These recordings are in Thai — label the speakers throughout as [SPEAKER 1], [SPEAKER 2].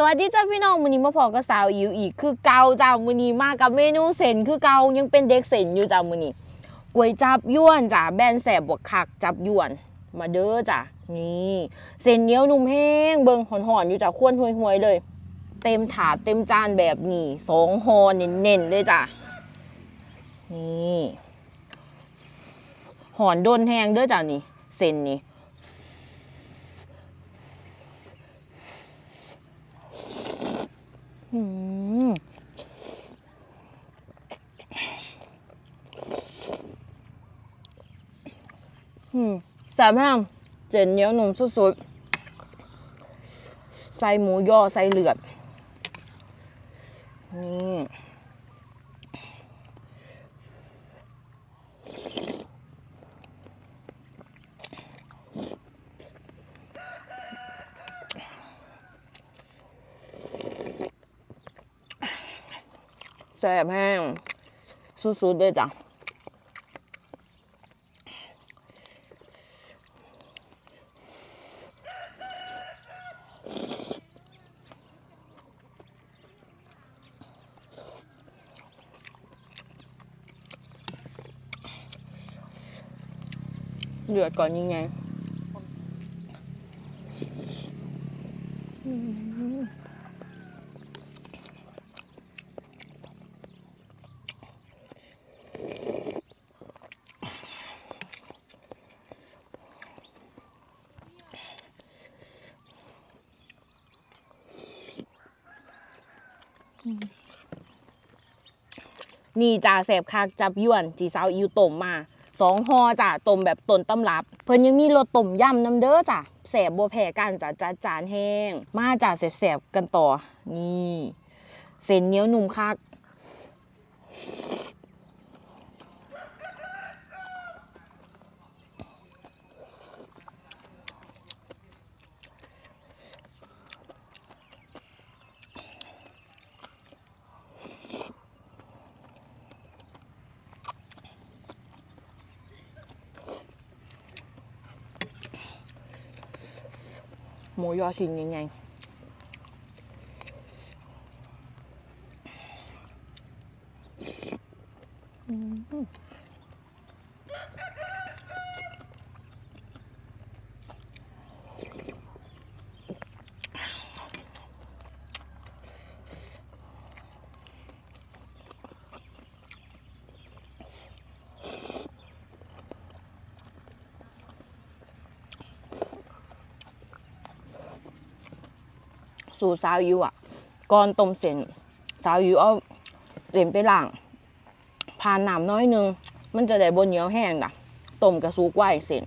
[SPEAKER 1] สวัสดีจ้าพี่น้องมื้อนี้มาพอกับสาวอิวอีก คือเกาจ้ามื้อนี้มากับเมนูเส้นคือเกายังเป็นเด็กเส้นอยู่จ้ามื้อนี้ก๋วยจับยวนจ้าแบนแสบบวกคักจับยวน มาเด้อจ้านี่เส้นเหนียวนุ่มแห้งเบิ่งหอนๆอยู่จ้าควนห่วยๆเลย เต็มถาดเต็มจานแบบนี้สองห่อเน้นๆเลยจ้านี่หอนโดนแห้งเด้อจ้านี่เส้นนี่ อืมอืมแซ่บมากเจนเหนียวหนุ่มสุดๆ ใส่หมูย่อใส่เลือด นี่ แซ่บแห้งสุดๆเลยจ้ะเดือดก่อนยังไง นี่จ่าแสบคักจับยวนจีสาวอิวต้มมาสองห่อจ้ะต้มแบบต้นตำรับ เพิ่นยังมีรสต้มยำน้ำเด้อจ้ะแสบบัวแผ่กันจ้ะจัดจานแห้ง มาจ้ะแสบๆกันต่อ นี่ เส้นเนี้ยวหนุ่มคัก หมูยอชิ้นยังไง สูตรสาวยูอะก่อนต้มเส้นสาวยูเอาเส้นไปล้างผ่านน้ำน้อยนึง มันจะได้บนเหนียวแห้งนะต้มกระซุกไว้เส้น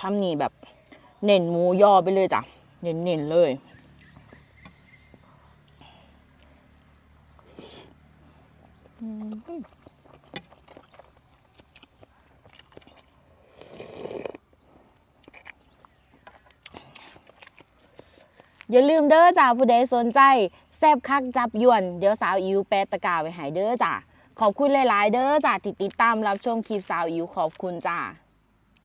[SPEAKER 1] คำนี้แบบเน้นหมูยอไปเลยจ้ะ เน้นๆเลยอย่าลืมเด้อจ้าผู้ใดสนใจ แซบคักจับยวน เดี๋ยวสาวอิวแปะตะกร้าไว้ให้เด้อจ้าขอบคุณหลาย ๆ เด้อจ้าที่ติดตามรับชมคลิปสาวอิวขอบคุณจ้า